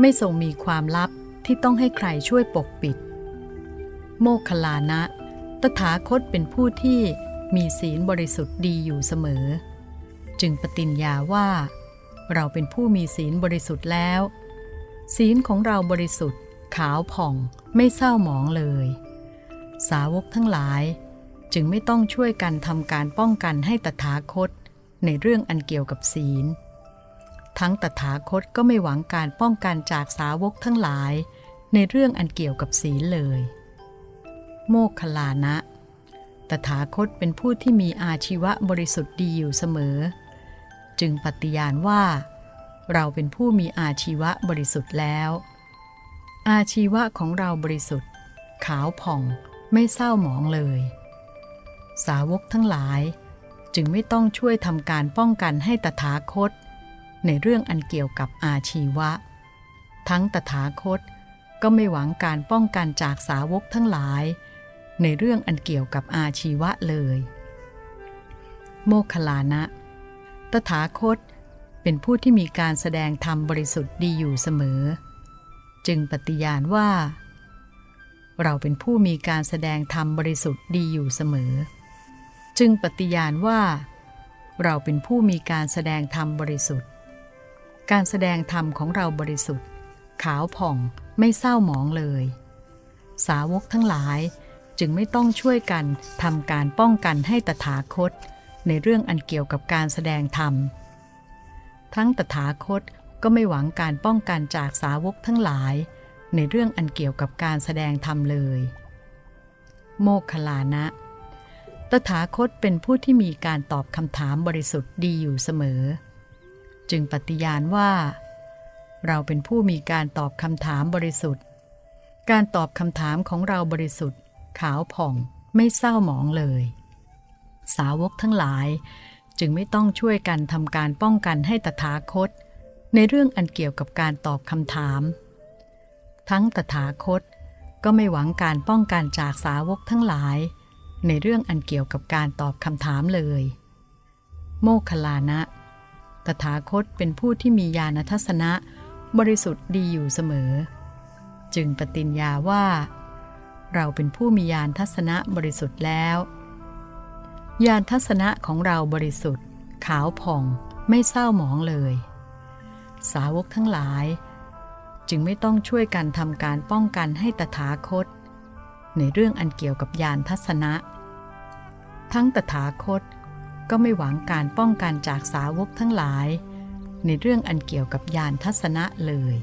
ไม่ทรงมีความลับที่ต้องให้ใครช่วยปกปิด โมคคัลลานะ ตถาคตเป็นผู้ที่มีศีลบริสุทธิ์ดีอยู่เสมอ จึงปฏิญญาว่า เราเป็นผู้มีศีลบริสุทธิ์แล้ว ศีลของเราบริสุทธิ์ ขาวผ่องไม่เศร้าหมองเลย สาวกทั้งหลาย จึงไม่ต้องช่วยกันทำการป้องกันให้ตถาคตในเรื่องอันเกี่ยวกับศีล ทั้งตถาคตก็ไม่หวังการป้องกันจากสาวกทั้งหลาย ในเรื่องอันเกี่ยวกับศีลเลย โมคคัลลานะ ตถาคตเป็นผู้ที่มีอาชีวะบริสุทธิ์ดีอยู่เสมอ จึงปฏิญาณว่า เราเป็นผู้มีอาชีวะบริสุทธิ์แล้ว อาชีวะของเราบริสุทธิ์ ขาวผ่องไม่เศร้าหมองเลย สาวกทั้งหลายจึงไม่ต้องช่วยทำการป้องกันให้ตถาคต ในเรื่องอันเกี่ยวกับอาชีวะ ทั้งตถาคตก็ไม่หวังการป้องกันจากสาวกทั้งหลาย ในเรื่องอันเกี่ยวกับอาชีวะเลย โมคลลานะ ตถาคตเป็นผู้ที่มีการแสดงธรรมบริสุทธิ์ดีอยู่เสมอ จึงปฏิญาณว่า เราเป็นผู้มีการแสดงธรรมบริสุทธิ์ดีอยู่เสมอ จึงปฏิญาณว่า เราเป็นผู้มีการแสดงธรรมบริสุทธิ์ การแสดงธรรมของเราบริสุทธิ์ ขาวผ่องไม่เศร้าหมองเลย สาวกทั้งหลายจึงไม่ต้องช่วยกันทำการป้องกันให้ตถาคต ในเรื่องอันเกี่ยวกับการแสดงธรรม ทั้งตถาคตก็ไม่หวังการป้องกันจากสาวกทั้งหลาย ในเรื่องอันเกี่ยวกับการแสดงธรรมเลย โมคลานะ ตถาคตเป็นผู้ที่มีการตอบคำถามบริสุทธิ์ดีอยู่เสมอ จึงปฏิญาณว่า เราเป็นผู้มีการตอบคำถามบริสุทธิ์ การตอบคำถามของเราบริสุทธิ์ ขาวผ่องไม่เศร้าหมองเลย สาวกทั้งหลายจึงไม่ต้องช่วยกันทำการป้องกันให้ตถาคต ในเรื่องอันเกี่ยวกับการตอบคำถาม ทั้งตถาคตก็ไม่หวังการป้องกันจากสาวกทั้งหลาย ในเรื่องอันเกี่ยวกับการตอบคำถามเลย โมคลานะ ตถาคตเป็นผู้ที่มีญาณทัศนะ บริสุทธิ์ดีอยู่เสมอ จึงปฏิญญาว่า เราเป็นผู้มีญาณทัศนะบริสุทธิ์แล้วญาณทัศนะของเราบริสุทธิ์ ขาวผ่องไม่เศร้าหมองเลย สาวกทั้งหลาย จึงไม่ต้องช่วยกันทำการป้องกันให้ตถาคต ในเรื่องอันเกี่ยวกับญาณทัศนะ ทั้งตถาคต ก็ไม่หวังการป้องกันจากสาวกทั้งหลาย ในเรื่องอันเกี่ยวกับยานทัศนะเลย